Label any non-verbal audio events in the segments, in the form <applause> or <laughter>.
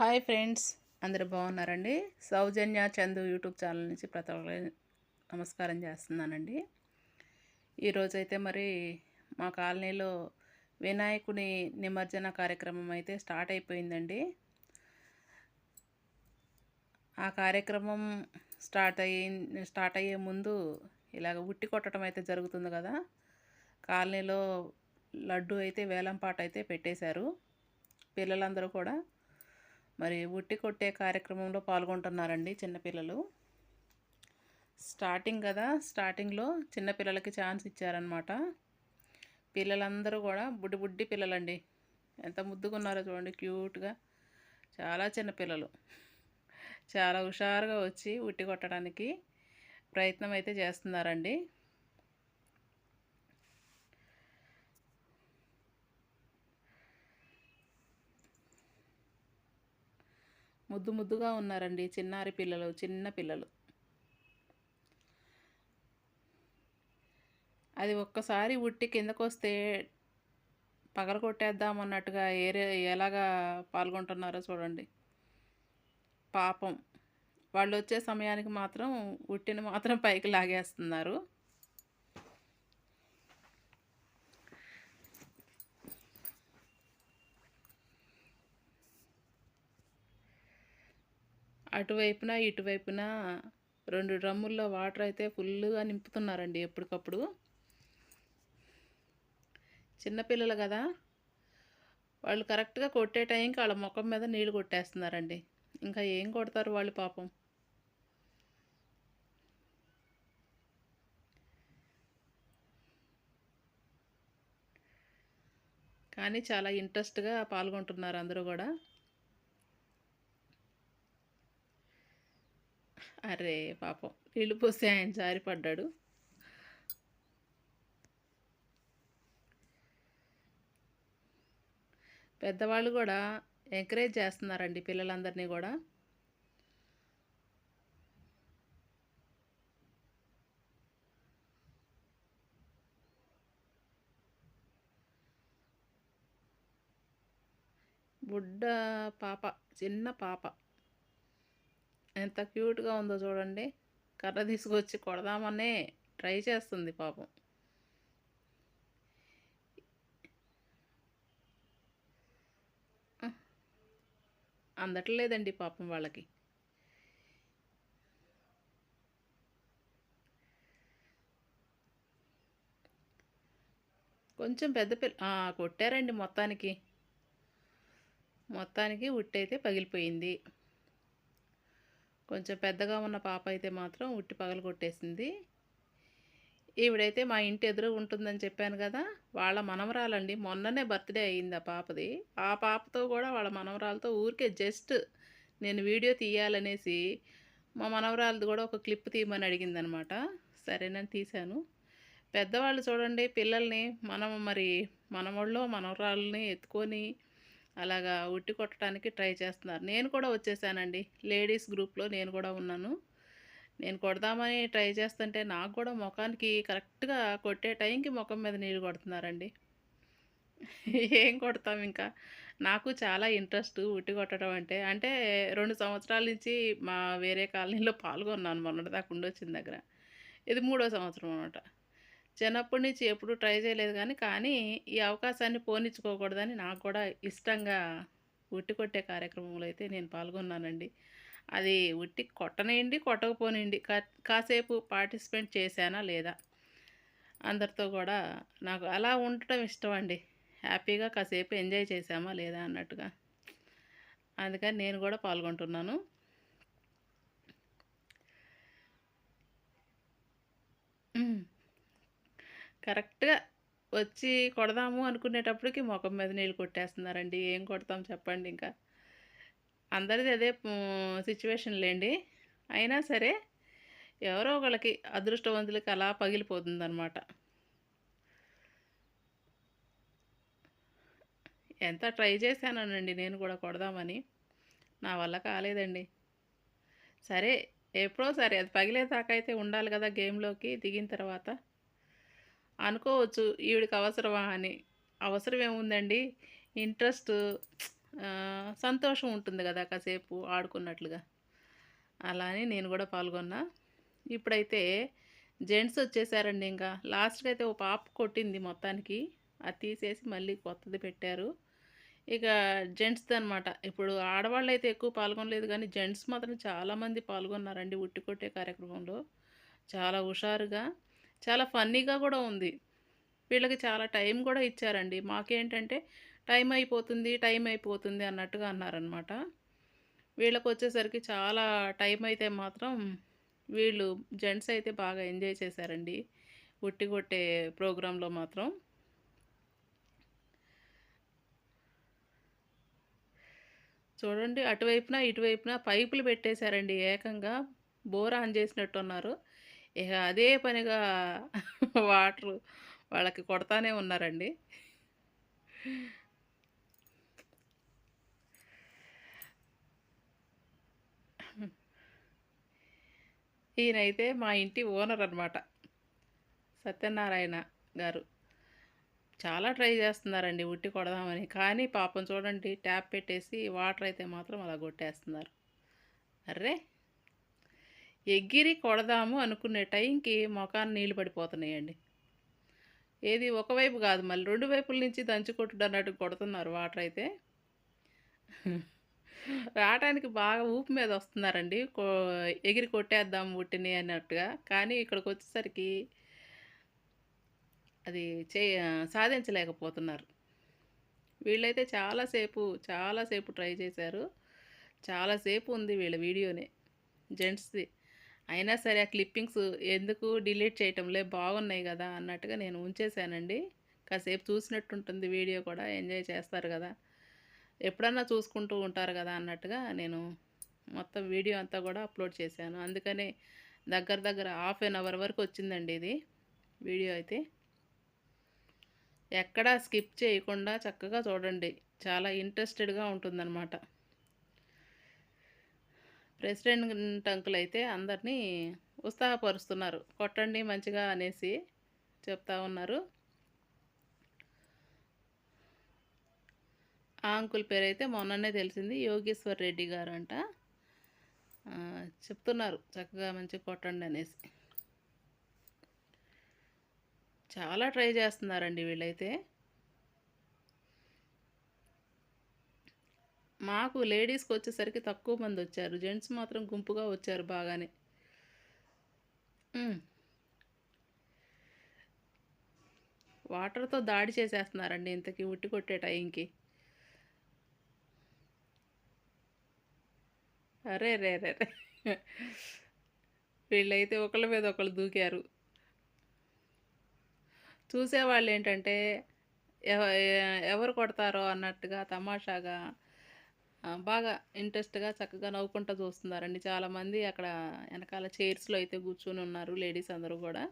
Hi friends అందరు బాగున్నారండి? సౌజన్య Chandu YouTube channel నుంచి ప్రతి ఒక్కరికి నమస్కారం చేస్తున్నానండి. ఈరోజైతే మరి మా కాలనీలో వినాయకుని నిమజ్జన కార్యక్రమం అయితే స్టార్ట్ అయిపోయిందండి. ఆ కార్యక్రమం స్టార్ట్ అయ్యి స్టార్ట్ అయ్యే ముందు ఇలాగ ఉట్టి కొట్టడం అయితే జరుగుతుంది కదా? కాలనీలో లడ్డు అయితే వేలంపాట అయితే పెట్టేశారు. పిల్లలందరూ కూడా మరి ఉట్టి కొట్టే కార్యక్రమంలో పాల్గొంటున్నారండి చిన్నపిల్లలు స్టార్టింగ్ కదా స్టార్టింగ్లో చిన్నపిల్లలకి ఛాన్స్ ఇచ్చారనమాట పిల్లలందరూ కూడా బుడ్డి బుడ్డి పిల్లలండి. ఎంత ముద్దుగా ఉన్నారో చూడండి క్యూట్గా. చాలా చిన్నపిల్లలు చాలా హుషారుగా వచ్చి ఉట్టి కొట్టడానికి ప్రయత్నం అయితే చేస్తున్నారండి. ముద్దు ముద్దుగా ఉన్నారండి చిన్నారి పిల్లలు చిన్న పిల్లలు. అది ఒక్కసారి ఉట్టి కిందకు వస్తే పగల కొట్టేద్దాం అన్నట్టుగా ఏరే ఎలాగా పాల్గొంటున్నారో చూడండి. పాపం. వాళ్ళు వచ్చే సమయానికి మాత్రం ఉట్టిని మాత్రం పైకి లాగేస్తున్నారు. అటువైపున ఇటువైపున రెండు డ్రమ్ముల్లో వాటర్ అయితే ఫుల్గా నింపుతున్నారండి ఎప్పటికప్పుడు. చిన్నపిల్లలు కదా వాళ్ళు కరెక్ట్గా కొట్టే టైంకి వాళ్ళ ముఖం మీద నీళ్ళు కొట్టేస్తున్నారండి. ఇంకా ఏం కొడతారు వాళ్ళు పాపం. కానీ చాలా ఇంట్రెస్ట్గా పాల్గొంటున్నారు అందరూ కూడా. అరే పాపం నీళ్ళు పోస్తే ఆయన జారిపడ్డాడు పెద్దవాళ్ళు కూడా ఎంకరేజ్ చేస్తున్నారండి పిల్లలందరినీ కూడా. బుడ్డ పాప చిన్న పాప. ఎంత క్యూట్గా ఉందో చూడండి. కర్ర తీసుకొచ్చి కొడదామనే ట్రై చేస్తుంది పాపం. అందట్లేదండి పాపం వాళ్ళకి. కొంచెం పెద్ద పిల్ల కొట్టారండి మొత్తానికి. మొత్తానికి ఉట్టయితే పగిలిపోయింది. కొంచెం పెద్దగా ఉన్న పాప అయితే మాత్రం ఉట్టి పగలు కొట్టేసింది. ఈవిడైతే మా ఇంటి ఎదురు ఉంటుందని చెప్పాను కదా వాళ్ళ మనవరాలండి. మొన్ననే బర్త్డే అయ్యింది ఆ పాపది. ఆ పాపతో కూడా వాళ్ళ మనవరాలతో ఊరికే జస్ట్ నేను వీడియో తీయాలనేసి మా మనవరాలది కూడా ఒక క్లిప్ తీయమని అడిగిందనమాట. సరేనని తీశాను. పెద్దవాళ్ళు చూడండి పిల్లల్ని మనం మరి మనవాళ్ళు మనవరాలని ఎత్తుకొని అలాగా ఉట్టి కొట్టడానికి ట్రై చేస్తున్నారు. నేను కూడా వచ్చేసానండి. లేడీస్ గ్రూప్లో నేను కూడా ఉన్నాను. నేను కొడదామని ట్రై చేస్తుంటే నాకు కూడా ముఖానికి కరెక్ట్గా కొట్టే టైంకి ముఖం మీద నీళ్ళు కొడుతున్నారండి. ఏం కొడతాం ఇంకా? నాకు చాలా ఇంట్రెస్ట్ ఉట్టి కొట్టడం అంటే. అంటే రెండు సంవత్సరాల నుంచి మా వేరే కాలనీలో పాల్గొన్నాను మొన్నటిదాకా ఉండొచ్చిన దగ్గర. ఇది మూడో సంవత్సరం అనమాట. చిన్నప్పటి నుంచి ఎప్పుడు ట్రై చేయలేదు కానీ కానీ ఈ అవకాశాన్ని పోనిచ్చుకోకూడదని నాకు కూడా ఇష్టంగా ఉట్టి కొట్టే కార్యక్రమంలో అయితే నేను పాల్గొన్నానండి. అది ఉట్టి కొట్టనేయండి కొట్టకపోనియండి. కాసేపు పార్టిసిపేట్ చేశానా లేదా అందరితో కూడా నాకు అలా ఉండటం ఇష్టం అండి హ్యాపీగా కాసేపు ఎంజాయ్ చేశామా లేదా అన్నట్టుగా. అందుకని నేను కూడా పాల్గొంటున్నాను. కరెక్ట్గా వచ్చి కొడదాము అనుకునేటప్పటికి ముఖం మీద నీళ్ళు కొట్టేస్తున్నారండి. ఏం కొడతాం చెప్పండి ఇంకా. అందరిది అదే సిచ్యువేషన్ లేండి. అయినా సరే ఎవరో ఒకళ్ళకి అదృష్టవంతులకి అలా పగిలిపోతుందన్నమాట. ఎంత ట్రై చేశానండి నేను కూడా కొడదామని. నా వల్ల కాలేదండి. సరే ఎప్పుడో సరే అది పగిలేదాకైతే ఉండాలి కదా గేమ్లోకి దిగిన తర్వాత. అనుకోవచ్చు ఈవిడికి అవసరమా అని అవసరం ఏముందండి ఇంట్రెస్ట్ సంతోషం ఉంటుంది కదా కాసేపు ఆడుకున్నట్లుగా. అలా అని నేను కూడా పాల్గొన్నా. ఇప్పుడైతే జెంట్స్ వచ్చేసారండి ఇంకా. లాస్ట్‌కైతే ఓ పాప కొట్టింది మొత్తానికి. అది తీసేసి మళ్ళీ కొత్తది పెట్టారు. ఇక జెంట్స్‌దనమాట. ఇప్పుడు ఆడవాళ్ళు అయితే ఎక్కువ పాల్గొనలేదు కానీ జెంట్స్ మాత్రం చాలామంది పాల్గొన్నారండి ఉట్టి కొట్టే కార్యక్రమంలో. చాలా హుషారుగా, చాలా ఫన్నీగా కూడా ఉంది. వీళ్ళకి చాలా టైం కూడా ఇచ్చారండి. మాకేంటంటే టైం అయిపోతుంది, టైం అయిపోతుంది అన్నట్టుగా అన్నారనమాట. వీళ్ళకొచ్చేసరికి చాలా టైం అయితే మాత్రం వీళ్ళు జెంట్స్ అయితే బాగా ఎంజాయ్ చేశారండి. ఉట్టి కొట్టే ప్రోగ్రాంలో మాత్రం. చూడండి అటువైపున, ఇటువైపున పైపులు పెట్టేశారండి ఏకంగా. బోర్ ఆన్ చేసినట్టున్నారు. ఇక అదే పనిగా <laughs> వాటర్ వాళ్ళకి కొడతానే ఉన్నారండి. ఈయనైతే మా ఇంటి ఓనర్ అనమాట. సత్యనారాయణ గారు. చాలా ట్రై చేస్తున్నారండి ఉట్టి కొడదామని. కానీ పాపం చూడండి ట్యాప్ పెట్టేసి వాటర్ అయితే మాత్రం అలా కొట్టేస్తున్నారు. అర్రే ఎగిరి కొడదాము అనుకునే టైంకి మొఖాన్ని నీళ్ళు పడిపోతున్నాయండి. ఏది ఒకవైపు కాదు మళ్ళీ రెండు వైపుల నుంచి దంచుకొట్టుడు అన్నట్టు కొడుతున్నారు వాటర్ అయితే. రావడానికి బాగా ఊపు మీద వస్తున్నారండి. కో ఎగిరి కొట్టేద్దాం ఉట్టిని అన్నట్టుగా. కానీ ఇక్కడికి వచ్చేసరికి అది చే సాధించలేకపోతున్నారు. వీళ్ళైతే చాలాసేపు చాలాసేపు ట్రై చేశారు. చాలాసేపు ఉంది వీళ్ళ వీడియోనే. జెంట్స్‌ది. అయినా సరే ఆ క్లిప్పింగ్స్ ఎందుకు డిలీట్ చేయటంలే బాగున్నాయి కదా అన్నట్టుగా నేను ఉంచేశానండి. కాసేపు చూసినట్టుంటుంది వీడియో కూడా ఎంజాయ్ చేస్తారు కదా ఎప్పుడన్నా చూసుకుంటూ ఉంటారు కదా అన్నట్టుగా నేను మొత్తం వీడియో అంతా కూడా అప్‌లోడ్ చేశాను. అందుకనే దగ్గర దగ్గర హాఫ్ ఎన్ అవర్ వరకు వచ్చిందండి ఇది వీడియో అయితే. ఎక్కడా స్కిప్ చేయకుండా చక్కగా చూడండి. చాలా ఇంట్రెస్టెడ్‌గా ఉంటుందనమాట. ప్రెసిడెంట్ అంకుల్ అయితే అందరినీ ఉత్సాహపరుస్తున్నారు. కొట్టండి మంచిగా అనేసి చెప్తా ఉన్నారు. ఆ అంకుల్ అయితే మొన్ననే తెలిసింది. యోగేశ్వర్ రెడ్డి గారంట. అంట చెప్తున్నారు చక్కగా మంచిగా కొట్టండి అనేసి. చాలా ట్రై చేస్తున్నారండి వీళ్ళైతే. మాకు లేడీస్కి వచ్చేసరికి తక్కువ మంది వచ్చారు జెంట్స్ మాత్రం గుంపుగా వచ్చారు బాగానే. వాటర్‌తో దాడి చేసేస్తున్నారండి ఇంతకి ఉట్టి కొట్టే టైంకి. అరెరెరెరె! వీళ్ళైతే ఒకళ్ళ మీద ఒకళ్ళు దూకారు. చూసేవాళ్ళు ఏంటంటే ఎవరు కొడతారో అన్నట్టుగా తమాషాగా బాగా ఇంట్రెస్ట్‌గా చక్కగా నవ్వుకుంటూ చూస్తున్నారండి. చాలామంది అక్కడ వెనకాల చైర్స్‌లో అయితే కూర్చొని ఉన్నారు లేడీస్ అందరూ కూడా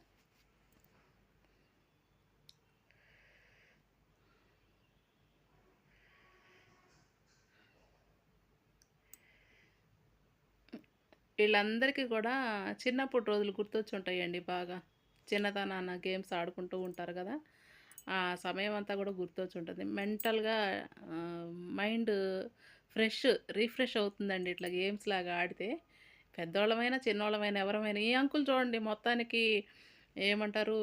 వీళ్ళందరికీ కూడా చిన్నప్పుడు రోజులు గుర్తొచ్చుంటాయండి బాగా. చిన్నతనాన్న గేమ్స్ ఆడుకుంటూ ఉంటారు కదా ఆ సమయం అంతా కూడా గుర్తొచ్చుంటుంది మెంటల్‌గా మైండ్ ఫ్రెష్ రిఫ్రెష్ అవుతుందండి ఇట్లా గేమ్స్ లాగా ఆడితే. పెద్దవాళ్ళమైనా చిన్నోళ్ళమైనా ఎవరమైనా ఈ అంకుల్ చూడండి మొత్తానికి ఏమంటారు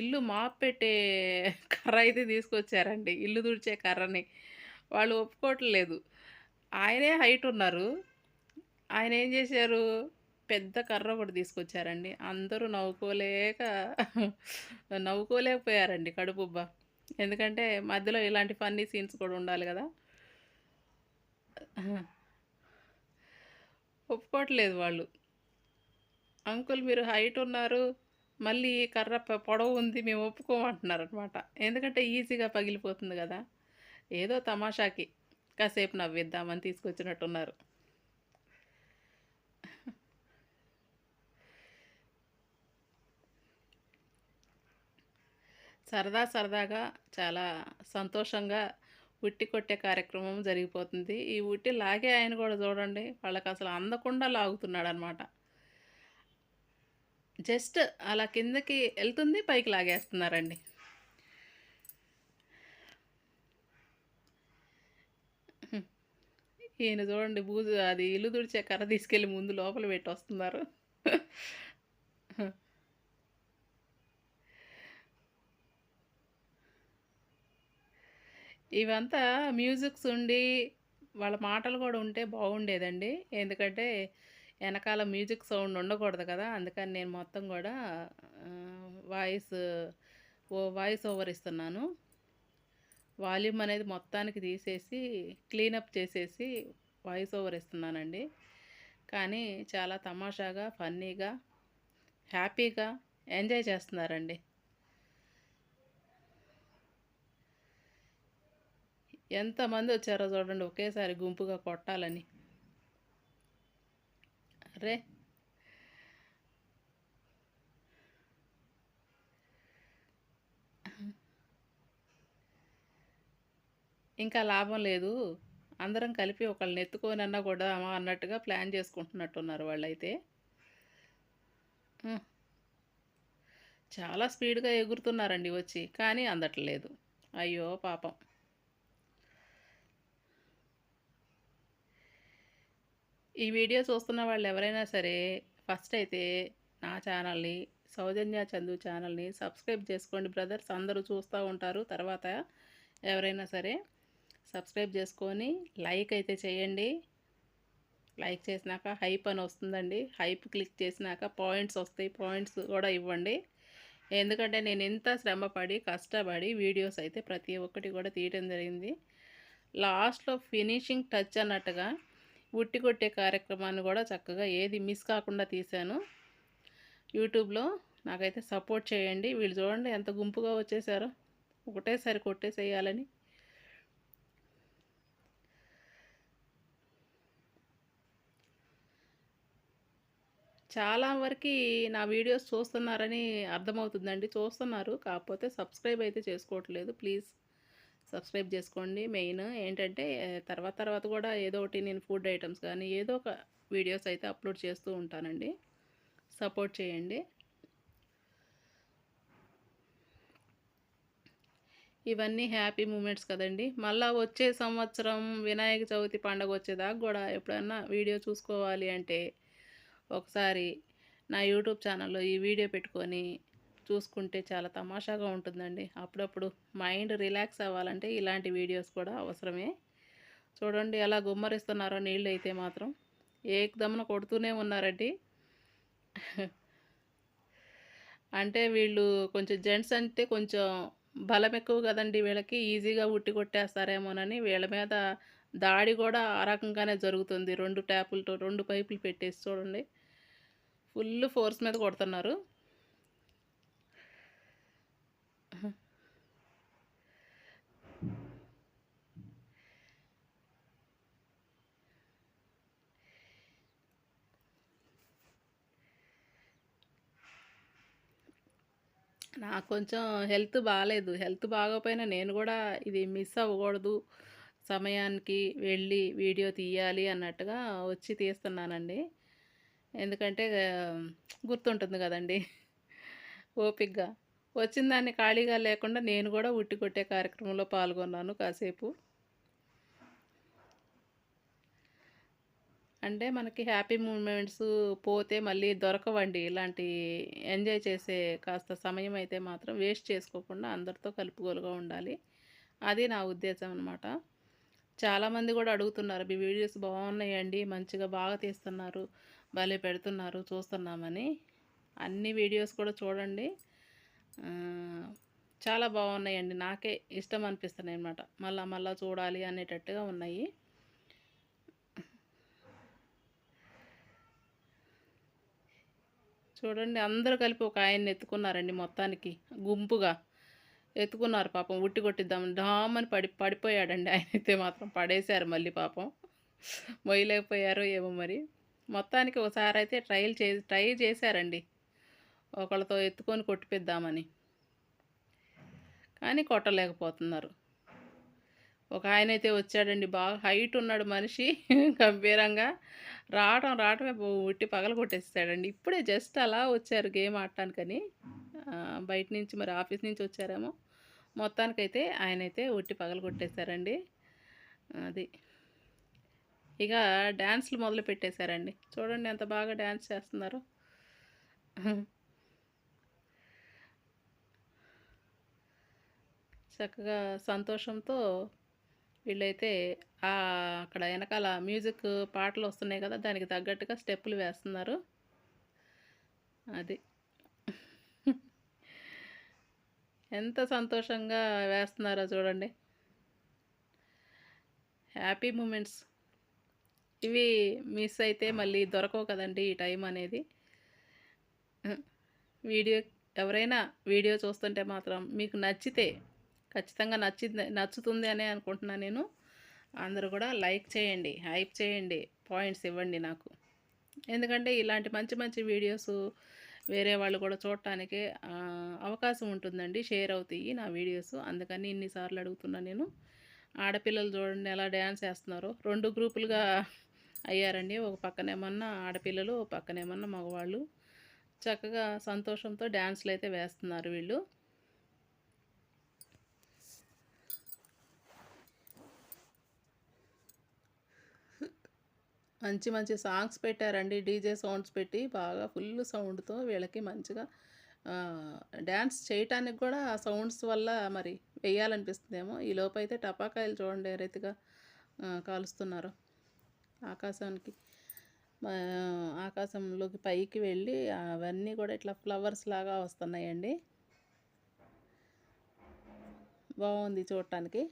ఇల్లు మాపెట్టే కర్ర అయితే తీసుకొచ్చారండి. ఇల్లు తుడిచే కర్రని. వాళ్ళు ఒప్పుకోవట్లేదు. ఆయనే హైట్ ఉన్నారు. ఆయన ఏం చేశారు పెద్ద కర్ర ఒకటి తీసుకొచ్చారండి. అందరూ నవ్వుకోలేక నవ్వుకోలేకపోయారండి కడుపుబ్బ. ఎందుకంటే మధ్యలో ఇలాంటి ఫన్నీ సీన్స్ కూడా ఉండాలి కదా ఒప్పుకోవట్లేదు వాళ్ళు. అంకుల్ మీరు హైట్ ఉన్నారు. మళ్ళీ కర్ర ప పొడవుంది మేము ఒప్పుకోమంటున్నారు అనమాట ఎందుకంటే ఈజీగా పగిలిపోతుంది కదా ఏదో తమాషాకి కాసేపు నవ్విద్దామని తీసుకొచ్చినట్టున్నారు. సరదా సరదాగా చాలా సంతోషంగా ఉట్టి కొట్టే కార్యక్రమం జరిగిపోతుంది. ఈ ఉట్టి లాగే ఆయన కూడా చూడండి వాళ్ళకి అసలు అందకుండా లాగుతున్నాడు అనమాట జస్ట్ అలా కిందకి వెళ్తుంది పైకి లాగేస్తున్నారండి. ఈయన చూడండి బూజు అది ఇల్లు తుడిచే కర్ర తీసుకెళ్ళి ముందు లోపల పెట్టి వస్తున్నారు ఇవంతా మ్యూజిక్స్ ఉండి వాళ్ళ మాటలు కూడా ఉంటే బాగుండేదండి. ఎందుకంటే వెనకాల మ్యూజిక్ సౌండ్ ఉండకూడదు కదా. అందుకని నేను మొత్తం కూడా వాయిస్ ఓ వాయిస్ ఓవర్ ఇస్తున్నాను. వాల్యూమ్ అనేది మొత్తానికి తీసేసి క్లీనప్ చేసేసి వాయిస్ ఓవర్ ఇస్తున్నానండి. కానీ చాలా తమాషాగా ఫన్నీగా హ్యాపీగా ఎంజాయ్ చేస్తున్నారండి. ఎంతమంది వచ్చారో చూడండి ఒకేసారి గుంపుగా కొట్టాలని. అరే. ఇంకా లాభం లేదు. అందరం కలిపి ఒకళ్ళని ఎత్తుకోనన్నా కూడా అన్నట్టుగా ప్లాన్ చేసుకుంటున్నట్టున్నారు వాళ్ళైతే. చాలా స్పీడ్గా ఎగురుతున్నారండి వచ్చి కానీ అందట్లేదు. అయ్యో పాపం. ఈ వీడియో చూస్తున్న వాళ్ళు ఎవరైనా సరే ఫస్ట్ అయితే నా ఛానల్ని సౌజన్య చందు ఛానల్ని సబ్స్క్రైబ్ చేసుకోండి బ్రదర్స్. అందరూ చూస్తూ ఉంటారు. తర్వాత ఎవరైనా సరే సబ్స్క్రైబ్ చేసుకొని లైక్ అయితే చేయండి. లైక్ చేసినాక హైప్ అని వస్తుందండి. హైప్ క్లిక్ చేసినాక పాయింట్స్ వస్తాయి. పాయింట్స్ కూడా ఇవ్వండి. ఎందుకంటే నేను ఎంత శ్రమపడి కష్టపడి వీడియోస్ అయితే ప్రతి ఒక్కటి కూడా తీయడం జరిగింది. లాస్ట్లో ఫినిషింగ్ టచ్ అన్నట్టుగా ఉట్టి కొట్టే కార్యక్రమాన్ని కూడా చక్కగా ఏది మిస్ కాకుండా తీశాను. యూట్యూబ్లో నాకైతే సపోర్ట్ చేయండి. వీళ్ళు చూడండి ఎంత గుంపుగా వచ్చేసారో. ఒకటేసారి కొట్టేసేయాలని. చాలా వరకు నా వీడియోస్ చూస్తున్నారని అర్థమవుతుందండి. చూస్తున్నారు. కాకపోతే సబ్స్క్రైబ్ అయితే చేసుకోవట్లేదు. ప్లీజ్. సబ్స్క్రైబ్ చేసుకోండి. మెయిన్ ఏంటంటే తర్వాత తర్వాత కూడా ఏదో ఒకటి నేను ఫుడ్ ఐటమ్స్ కానీ ఏదో ఒక వీడియోస్ అయితే అప్లోడ్ చేస్తూ ఉంటానండి. సపోర్ట్ చేయండి. ఇవన్నీ హ్యాపీ మూమెంట్స్ కదండి. మళ్ళీ వచ్చే సంవత్సరం వినాయక చవితి పండగ వచ్చేదాకా కూడా ఎప్పుడన్నా వీడియో చూసుకోవాలి అంటే ఒకసారి నా యూట్యూబ్ ఛానల్లో ఈ వీడియో పెట్టుకొని చూసుకుంటే చాలా తమాషాగా ఉంటుందండి. అప్పుడప్పుడు మైండ్ రిలాక్స్ అవ్వాలంటే ఇలాంటి వీడియోస్ కూడా అవసరమే. చూడండి ఎలా గుమ్మరిస్తున్నారో నీళ్ళు అయితే మాత్రం ఏకదమ్మున కొడుతూనే ఉన్నారండి. అంటే వీళ్ళు కొంచెం జెంట్స్ అంటే కొంచెం బలం ఎక్కువ కదండి వీళ్ళకి. ఈజీగా ఉట్టి కొట్టేస్తారేమోనని వీళ్ళ మీద దాడి కూడా ఆ రకంగానే జరుగుతుంది. రెండు ట్యాపులతో రెండు పైపులు పెట్టేసి చూడండి. ఫుల్ ఫోర్స్ మీద కొడుతున్నారు. నాకు కొంచెం హెల్త్ బాగాలేదు హెల్త్ బాగోపోయినా నేను కూడా ఇది మిస్ అవ్వకూడదు. సమయానికి వెళ్ళి వీడియో తీయాలి అన్నట్టుగా వచ్చి తీస్తున్నానండి. ఎందుకంటే గుర్తుంటుంది కదండి. ఓపిక్గా వచ్చిన దాన్ని ఖాళీగా లేకుండా నేను కూడా ఉట్టి కొట్టే కార్యక్రమంలో పాల్గొన్నాను కాసేపు. అంటే మనకి హ్యాపీ మూమెంట్స్ పోతే మళ్ళీ దొరకవండి. ఇలాంటి ఎంజాయ్ చేసే కాస్త సమయం అయితే మాత్రం వేస్ట్ చేసుకోకుండా అందరితో కలుపుగోలుగా ఉండాలి. అది నా ఉద్దేశం అనమాట చాలామంది కూడా అడుగుతున్నారు మీ వీడియోస్ బాగున్నాయండి మంచిగా బాగా తీస్తున్నారు భలే పెడుతున్నారు చూస్తున్నామని. అన్ని వీడియోస్ కూడా చూడండి. చాలా బాగున్నాయండి. నాకే ఇష్టం అనిపిస్తున్నాయి అనమాట మళ్ళా మళ్ళీ చూడాలి అనేటట్టుగా ఉన్నాయి. చూడండి అందరూ కలిపి ఒక ఆయన్ని ఎత్తుకున్నారండి మొత్తానికి. గుంపుగా ఎత్తుకున్నారు పాపం ఉట్టి కొట్టిద్దాం డామని పడి పడిపోయాడండి ఆయన అయితే మాత్రం. పడేశారు మళ్ళీ పాపం. మొయ్యలేకపోయారో ఏమో మరి. మొత్తానికి ఒకసారి అయితే ట్రయల్ చే ట్రై చేశారండి. ఒకళ్ళతో ఎత్తుకొని కొట్టిపిద్దామని. కానీ కొట్టలేకపోతున్నారు. ఒక ఆయన అయితే వచ్చాడండి. బాగా హైట్ ఉన్నాడు మనిషి. <laughs> గంభీరంగా రావడం రావటమే ఉట్టి పగల కొట్టేస్తాడండి. ఇప్పుడే జస్ట్ అలా వచ్చారు గేమ్ ఆడటానికని. బయట నుంచి మరి ఆఫీస్ నుంచి వచ్చారేమో. మొత్తానికైతే ఆయన అయితే ఉట్టి పగల కొట్టేశారండి. అది. ఇక డ్యాన్స్లు మొదలు పెట్టేశారండి. చూడండి ఎంత బాగా డ్యాన్స్ చేస్తున్నారు. చక్కగా సంతోషంతో వీళ్ళైతే అక్కడ వెనకాల మ్యూజిక్ పాటలు వస్తున్నాయి కదా దానికి తగ్గట్టుగా స్టెప్పులు వేస్తున్నారు. అది. ఎంత సంతోషంగా వేస్తున్నారో చూడండి. Happy moments. ఇవి మిస్ అయితే మళ్ళీ దొరకవు కదండి ఈ టైం అనేది. వీడియో ఎవరైనా వీడియో చూస్తుంటే మాత్రం మీకు నచ్చితే ఖచ్చితంగా నచ్చింది నచ్చుతుంది అనే అనుకుంటున్నాను నేను. అందరూ కూడా లైక్ చేయండి హైప్ చేయండి పాయింట్స్ ఇవ్వండి నాకు. ఎందుకంటే ఇలాంటి మంచి మంచి వీడియోస్ వేరే వాళ్ళు కూడా చూడటానికి అవకాశం ఉంటుందండి షేర్ అవుతాయి నా వీడియోస్. అందుకని ఇన్నిసార్లు అడుగుతున్నా నేను. ఆడపిల్లలు చూడండి ఎలా డ్యాన్స్ వేస్తున్నారో. రెండు గ్రూపులుగా అయ్యారండి. ఒక పక్కనేమన్నా ఆడపిల్లలు ఒక పక్కనేమన్నా మగవాళ్ళు. చక్కగా సంతోషంతో డ్యాన్స్లు అయితే వేస్తున్నారు వీళ్ళు. మంచి మంచి సాంగ్స్ పెట్టారండి. డీజే సౌండ్స్ పెట్టి బాగా ఫుల్ సౌండ్తో వీళ్ళకి మంచిగా డ్యాన్స్ చేయటానికి కూడా ఆ సౌండ్స్ వల్ల మరి వేయాలనిపిస్తుందేమో. ఈ లోపైతే అయితే టపాకాయలు చూడండి ఏ రీతిగా కాలుస్తున్నారు ఆకాశానికి. ఆకాశంలోకి పైకి వెళ్ళి అవన్నీ కూడా ఇట్లా ఫ్లవర్స్ లాగా వస్తున్నాయండి. బాగుంది చూడటానికి.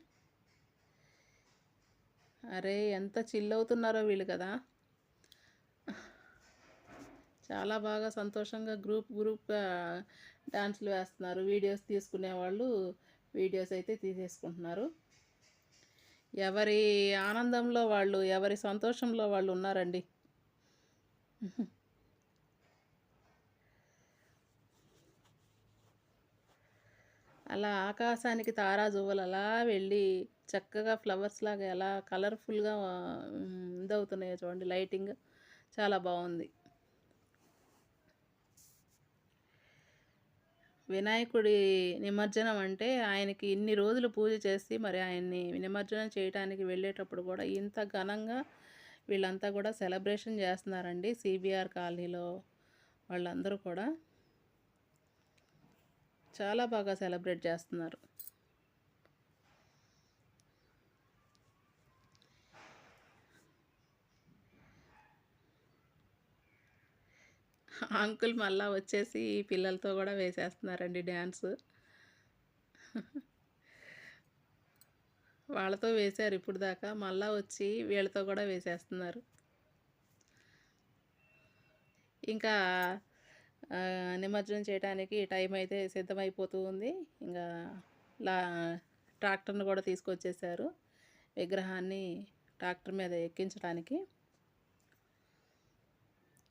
అరే ఎంత చిల్ అవుతున్నారో వీళ్ళు కదా. చాలా బాగా సంతోషంగా గ్రూప్ గ్రూప్గా డాన్స్లు వేస్తున్నారు. వీడియోస్ తీసుకునే వాళ్ళు వీడియోస్ అయితే తీసేసుకుంటున్నారు. ఎవరి ఆనందంలో వాళ్ళు ఎవరి సంతోషంలో వాళ్ళు ఉన్నారండి. అలా ఆకాశానికి తారాజువ్వలు అలా వెళ్ళి చక్కగా ఫ్లవర్స్ లాగా ఎలా కలర్ఫుల్గా ఇదవుతున్నాయో చూడండి. లైటింగ్ చాలా బాగుంది వినాయకుడి నిమజ్జనం అంటే ఆయనకి ఇన్ని రోజులు పూజ చేసి మరి ఆయన్ని నిమజ్జనం చేయడానికి వెళ్ళేటప్పుడు కూడా ఇంత ఘనంగా వీళ్ళంతా కూడా సెలబ్రేషన్ చేస్తున్నారండి. సిబిఆర్ కాలనీలో వాళ్ళందరూ కూడా. చాలా బాగా సెలబ్రేట్ చేస్తున్నారు. అంకుల్ మళ్ళా వచ్చేసి పిల్లలతో కూడా వేసేస్తున్నారండి డ్యాన్స్. వాళ్ళతో వేశారు ఇప్పుడు దాకా మళ్ళా వచ్చి వీళ్ళతో కూడా వేసేస్తున్నారు. ఇంకా నిమజ్జనం చేయడానికి టైం అయితే సిద్ధమైపోతూ ఉంది. ఇంకా లా ట్రాక్టర్ని కూడా తీసుకొచ్చేసారు విగ్రహాన్ని ట్రాక్టర్ మీద ఎక్కించడానికి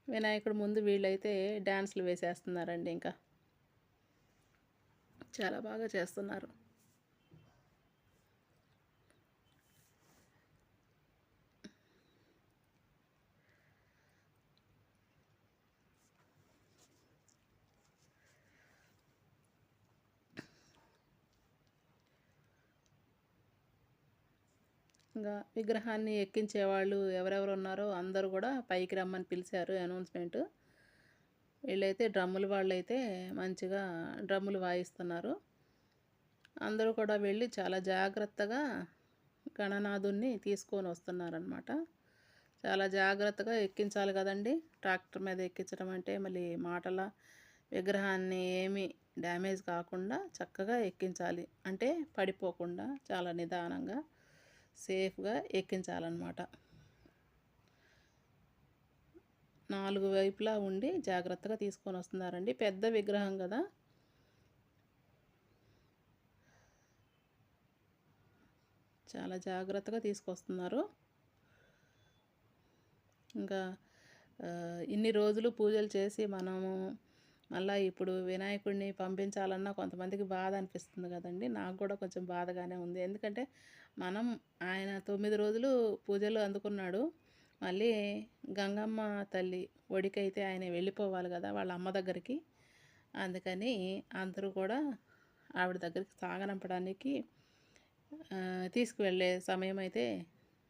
వినాయకుడు ముందు వీళ్ళైతే డ్యాన్స్లు వేసేస్తున్నారండి ఇంకా. చాలా బాగా చేస్తున్నారు. ఇంకా విగ్రహాన్ని ఎక్కించే వాళ్ళు ఎవరెవరు ఉన్నారో అందరూ కూడా పైకి రమ్మని పిలిచారు అనౌన్స్మెంట్. వీళ్ళైతే డ్రమ్ముల వాళ్ళైతే మంచిగా డ్రమ్ములు వాయిస్తున్నారు. అందరూ కూడా వెళ్ళి చాలా జాగ్రత్తగా గణనాథుణ్ణి తీసుకొని వస్తున్నారనమాట చాలా జాగ్రత్తగా ఎక్కించాలి కదండి. ట్రాక్టర్ మీద ఎక్కించడం అంటే మళ్ళీ మాటల విగ్రహాన్ని ఏమీ డ్యామేజ్ కాకుండా చక్కగా ఎక్కించాలి. అంటే పడిపోకుండా చాలా నిదానంగా సేఫ్గా ఎక్కించాలన్నమాట. నాలుగు వైపులా ఉండి జాగ్రత్తగా తీసుకొని వస్తున్నారండి. పెద్ద విగ్రహం కదా. చాలా జాగ్రత్తగా తీసుకొస్తున్నారు. ఇంకా ఇన్ని రోజులు పూజలు చేసి మనము మళ్ళీ ఇప్పుడు వినాయకుడిని పంపించాలన్నా కొంతమందికి బాధ అనిపిస్తుంది కదండి. నాకు కూడా కొంచెం బాధగానే ఉంది. ఎందుకంటే మనం ఆయన తొమ్మిది రోజులు పూజలు అందుకున్నాడు. మళ్ళీ గంగమ్మ తల్లి ఒడికైతే ఆయన వెళ్ళిపోవాలి కదా వాళ్ళ అమ్మ దగ్గరికి. అందుకని అందరూ కూడా ఆవిడ దగ్గరికి సాగనంపడానికి తీసుకువెళ్ళే సమయం అయితే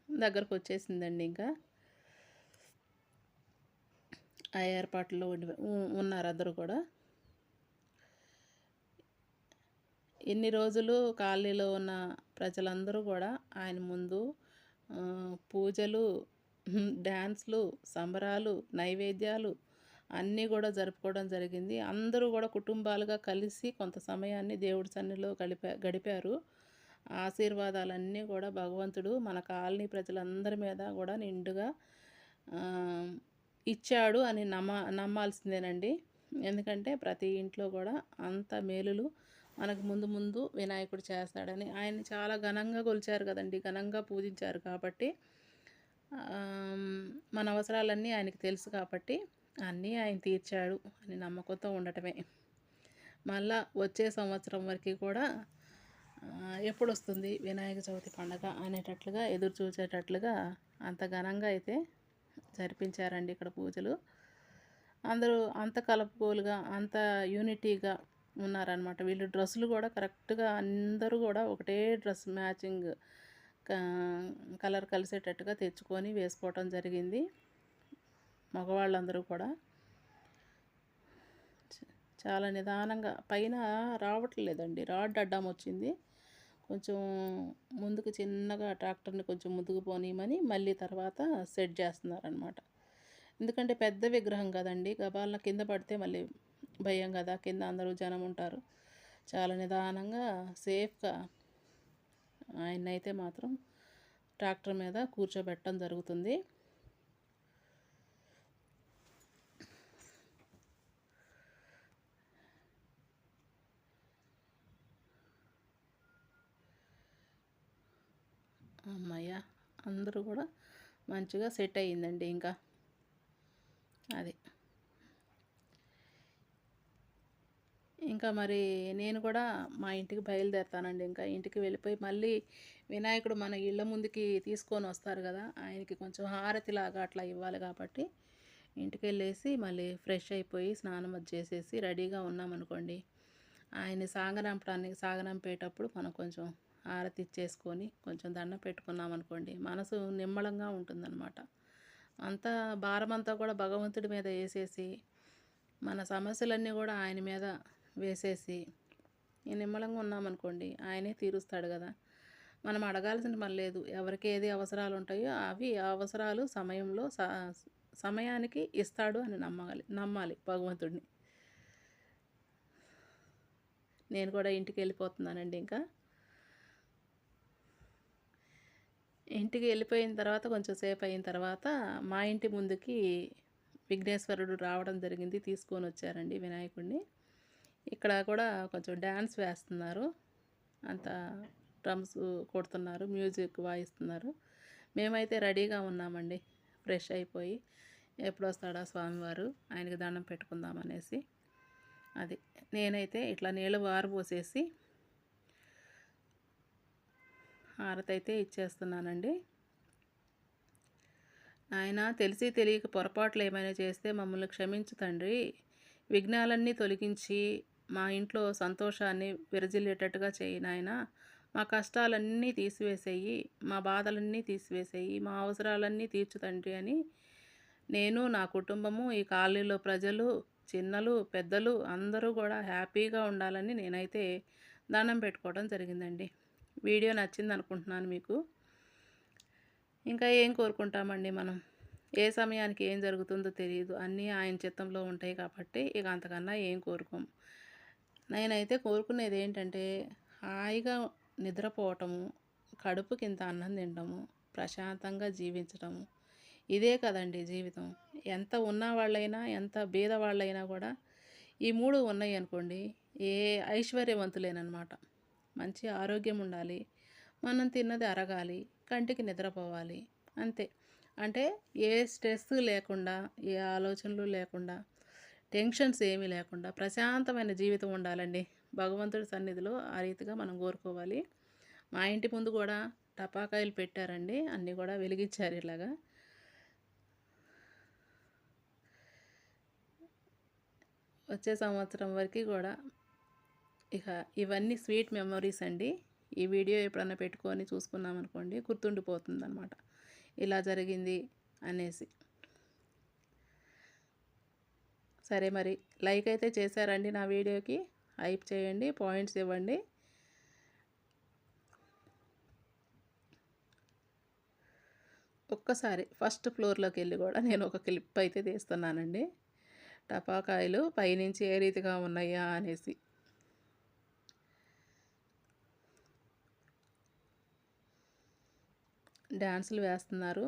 దగ్గరకు వచ్చేసిందండి ఇంకా. ఆ ఏర్పాట్లో ఉండి ఉన్నారు అందరూ కూడా. ఎన్ని రోజులు కాలనీలో ఉన్న ప్రజలందరూ కూడా ఆయన ముందు పూజలు డ్యాన్స్లు సంబరాలు నైవేద్యాలు అన్నీ కూడా జరుపుకోవడం జరిగింది. అందరూ కూడా కుటుంబాలుగా కలిసి కొంత సమయాన్ని దేవుడి సన్నిలో గడిపా గడిపారు. ఆశీర్వాదాలన్నీ కూడా భగవంతుడు మన కాలనీ ప్రజలందరి మీద కూడా నిండుగా ఇచ్చాడు అని నమ్మ నమ్మాల్సిందేనండి. ఎందుకంటే ప్రతి ఇంట్లో కూడా అంత మేలులు మనకు ముందు ముందు వినాయకుడు చేస్తాడని. ఆయన చాలా ఘనంగా కొలిచారు కదండి. ఘనంగా పూజించారు కాబట్టి మన అవసరాలన్నీ ఆయనకి తెలుసు కాబట్టి అన్నీ ఆయన తీర్చాడు అని నమ్మకంతో ఉండటమే. మళ్ళా వచ్చే సంవత్సరం వరకు కూడా ఎప్పుడు వస్తుంది వినాయక చవితి పండగ అనేటట్లుగా ఎదురు చూసేటట్లుగా అంత ఘనంగా అయితే జరిపించారండి ఇక్కడ పూజలు. అందరూ అంత కలుపుకోలుగా అంత యూనిటీగా ఉన్నారనమాట వీళ్ళు డ్రెస్సులు కూడా కరెక్ట్గా అందరూ కూడా ఒకటే డ్రెస్ మ్యాచింగ్ కలర్ కలిసేటట్టుగా తెచ్చుకొని వేసుకోవటం జరిగింది. మగవాళ్ళందరూ కూడా. చాలా నిదానంగా పైన రావట్లేదండి. రాడ్ అడ్డం వచ్చింది. కొంచెం ముందుకు చిన్నగా ట్రాక్టర్ని కొంచెం ముందుకు పోనీయమని మళ్ళీ తర్వాత సెట్ చేస్తున్నారనమాట ఎందుకంటే పెద్ద విగ్రహం కదండి. గబాలన కింద పడితే మళ్ళీ భయం కదా కింద అందరూ జనం ఉంటారు. చాలా నిదానంగా సేఫ్గా ఆయన్నైతే మాత్రం ట్రాక్టర్ మీద కూర్చోబెట్టడం జరుగుతుంది. అమ్మయ్య అందరూ కూడా మంచిగా సెట్ అయ్యిందండి ఇంకా. అది. ఇంకా మరి నేను కూడా మా ఇంటికి బయలుదేరుతానండి. ఇంకా ఇంటికి వెళ్ళిపోయి మళ్ళీ వినాయకుడు మన ఇళ్ళ ముందుకి తీసుకొని వస్తారు కదా ఆయనకి కొంచెం హారతిలాగా అట్లా ఇవ్వాలి కాబట్టి ఇంటికి వెళ్ళేసి మళ్ళీ ఫ్రెష్ అయిపోయి స్నానం చేసేసి రెడీగా ఉన్నామనుకోండి. ఆయన్ని సాగనంపడానికి సాగనంపేటప్పుడు మనం కొంచెం హారతి ఇచ్చేసుకొని కొంచెం దండం పెట్టుకున్నాం అనుకోండి మనసు నిమ్మలంగా ఉంటుందన్నమాట. అంతా భారమంతా కూడా భగవంతుడి మీద వేసేసి మన సమస్యలన్నీ కూడా ఆయన మీద వేసేసి నిమ్మలంగా ఉన్నామనుకోండి ఆయనే తీరుస్తాడు కదా. మనం అడగాల్సిన పని లేదు. ఎవరికి ఏది అవసరాలు ఉంటాయో అవి అవసరాలు సమయంలో స సమయానికి ఇస్తాడు అని నమ్మాలి నమ్మాలి భగవంతుడిని. నేను కూడా ఇంటికి వెళ్ళిపోతున్నానండి ఇంకా. ఇంటికి వెళ్ళిపోయిన తర్వాత కొంచెం సేపు అయిన తర్వాత మా ఇంటి ముందుకి విఘ్నేశ్వరుడు రావడం జరిగింది తీసుకొని వచ్చారండి వినాయకుడిని. ఇక్కడ కూడా కొంచెం డ్యాన్స్ వేస్తున్నారు. అంత డ్రమ్స్ కొడుతున్నారు మ్యూజిక్ వాయిస్తున్నారు. మేమైతే రెడీగా ఉన్నామండి ఫ్రెష్ అయిపోయి. ఎప్పుడు వస్తాడా స్వామివారు? ఆయనకి దండం పెట్టుకుందామనేసి అది నేనైతే ఇట్లా నీళ్ళు వారబోసేసి హారతి అయితే ఇచ్చేస్తున్నానండి. ఆయన తెలిసి తెలియక పొరపాట్లు ఏమైనా చేస్తే మమ్మల్ని క్షమించు తండ్రి. విఘ్నాలన్నీ తొలగించి మా ఇంట్లో సంతోషాన్ని విరజిల్లేటట్టుగా చేయి నాయన. మా కష్టాలన్నీ తీసివేసేయి మా బాధలన్నీ తీసివేసేయి మా అవసరాలన్నీ తీర్చు తండ్రి అని నేను నా కుటుంబము ఈ కాలనీలో ప్రజలు చిన్నలు పెద్దలు అందరూ కూడా హ్యాపీగా ఉండాలని నేనైతే దండం పెట్టుకోవడం జరిగిందండి. వీడియో నచ్చింది అనుకుంటున్నాను మీకు. ఇంకా ఏం కోరుకుంటామండి మనం? ఏ సమయానికి ఏం జరుగుతుందో తెలియదు. అన్నీ ఆయన చిత్తంలో ఉంటాయి కాబట్టి ఇక అంతకన్నా ఏం కోరుకోం. నేనైతే కోరుకునేది ఏంటంటే హాయిగా నిద్రపోవటము కడుపుకి ఇంత అన్నం తినటము ప్రశాంతంగా జీవించటము. ఇదే కదండి జీవితం. ఎంత ఉన్న వాళ్ళైనా ఎంత బీదవాళ్ళైనా కూడా ఈ మూడు ఉన్నాయి అనుకోండి. ఏ ఐశ్వర్యవంతులేనమాట మంచి ఆరోగ్యం ఉండాలి మనం తిన్నది అరగాలి కంటికి నిద్రపోవాలి అంతే. అంటే ఏ స్ట్రెస్ లేకుండా ఏ ఆలోచనలు లేకుండా టెన్షన్స్ ఏమీ లేకుండా ప్రశాంతమైన జీవితం ఉండాలండి. భగవంతుడి సన్నిధిలో ఆ రీతిగా మనం కోరుకోవాలి. మా ఇంటి ముందు కూడా టపాకాయలు పెట్టారండి. అన్నీ కూడా వెలిగించారు ఇలాగా. వచ్చే సంవత్సరం వరకు కూడా ఇక ఇవన్నీ స్వీట్ మెమొరీస్ అండి. ఈ వీడియో ఎప్పుడన్నా పెట్టుకొని చూసుకున్నామనుకోండి గుర్తుండిపోతుంది అనమాట ఇలా జరిగింది అనేసి. సరే మరి. లైక్ అయితే చేశారండి నా వీడియోకి. హైప్ చేయండి పాయింట్స్ ఇవ్వండి. ఒక్కసారి ఫస్ట్ ఫ్లోర్లోకి వెళ్ళి కూడా నేను ఒక క్లిప్ అయితే తీస్తున్నానండి. టపాకాయలు పైనుంచి ఏ రీతిగా ఉన్నాయా అనేసి. డ్యాన్సులు వేస్తున్నారు.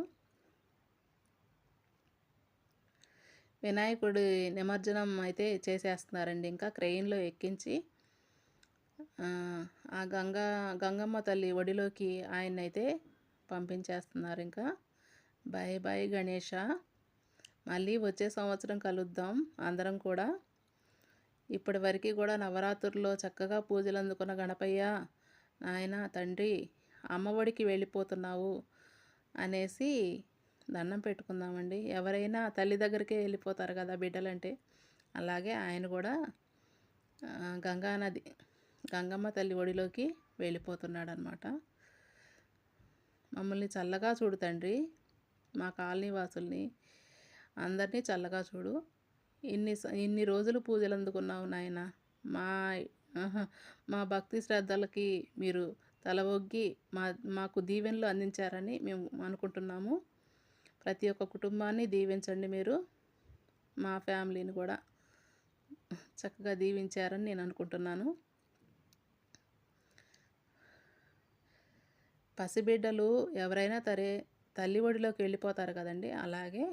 వినాయకుడి నిమజ్జనం అయితే చేసేస్తున్నారండి. ఇంకా క్రెయిన్లో ఎక్కించి ఆ గంగా గంగమ్మ తల్లి ఒడిలోకి ఆయన అయితే పంపించేస్తున్నారు. ఇంకా బాయ్ బాయ్ గణేష. మళ్ళీ వచ్చే సంవత్సరం కలుద్దాం. అందరం కూడా ఇప్పటి వరకు కూడా నవరాత్రుల్లో చక్కగా పూజలు అందుకున్న గణపయ్య నాయన తండ్రి అమ్మఒడికి వెళ్ళిపోతున్నావు అనేసి దండం పెట్టుకుందామండి. ఎవరైనా తల్లి దగ్గరికే వెళ్ళిపోతారు కదా బిడ్డలంటే. అలాగే ఆయన కూడా గంగానది గంగమ్మ తల్లి ఒడిలోకి వెళ్ళిపోతున్నాడు అనమాట మమ్మల్ని చల్లగా చూడు తండ్రి. మా కాలనీ వాసుల్ని అందరినీ చల్లగా చూడు. ఇన్ని ఇన్ని రోజులు పూజలు అందుకున్నావు నాయన. మా మా భక్తి శ్రద్ధలకి మీరు తల మా మాకు దీవెనలు అందించారని మేము అనుకుంటున్నాము. ప్రతి ఒక్క కుటుంబాన్ని దీవించండి మీరు. మా ఫ్యామిలీని కూడా చక్కగా దీవించారని నేను అనుకుంటున్నాను. పసిబిడ్డలు ఎవరైనా సరే తల్లి ఒడిలోకి వెళ్ళిపోతారు కదండి. అలాగే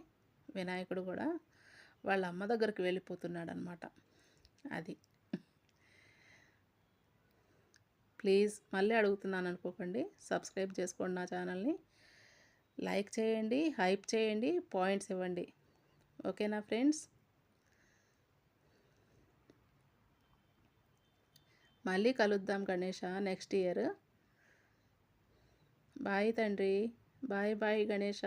వినాయకుడు కూడా వాళ్ళ అమ్మ దగ్గరికి వెళ్ళిపోతున్నాడు అనమాట అది. ప్లీజ్ మళ్ళీ అడుగుతున్నాను అనుకోకండి. సబ్స్క్రైబ్ చేసుకోండి నా ఛానల్ని. లైక్ చేయండి హైప్ చేయండి పాయింట్స్ ఇవ్వండి. ఓకేనా ఫ్రెండ్స్? మళ్ళీ కలుద్దాం గణేష నెక్స్ట్ ఇయర్. బాయ్ తండ్రి. Bye bye Ganesha.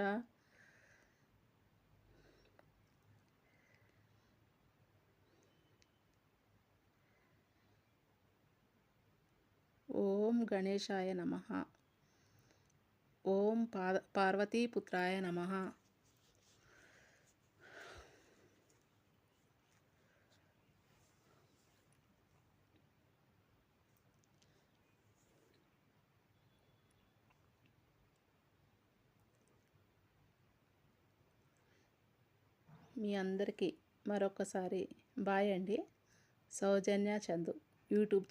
ఓం గణేశాయ నమ. ఓం పాద పార్వతీపుత్రాయ నమ. మీ అందరికీ మరొకసారి బాయ్ అండి. సౌజన్య చందు యూట్యూబ్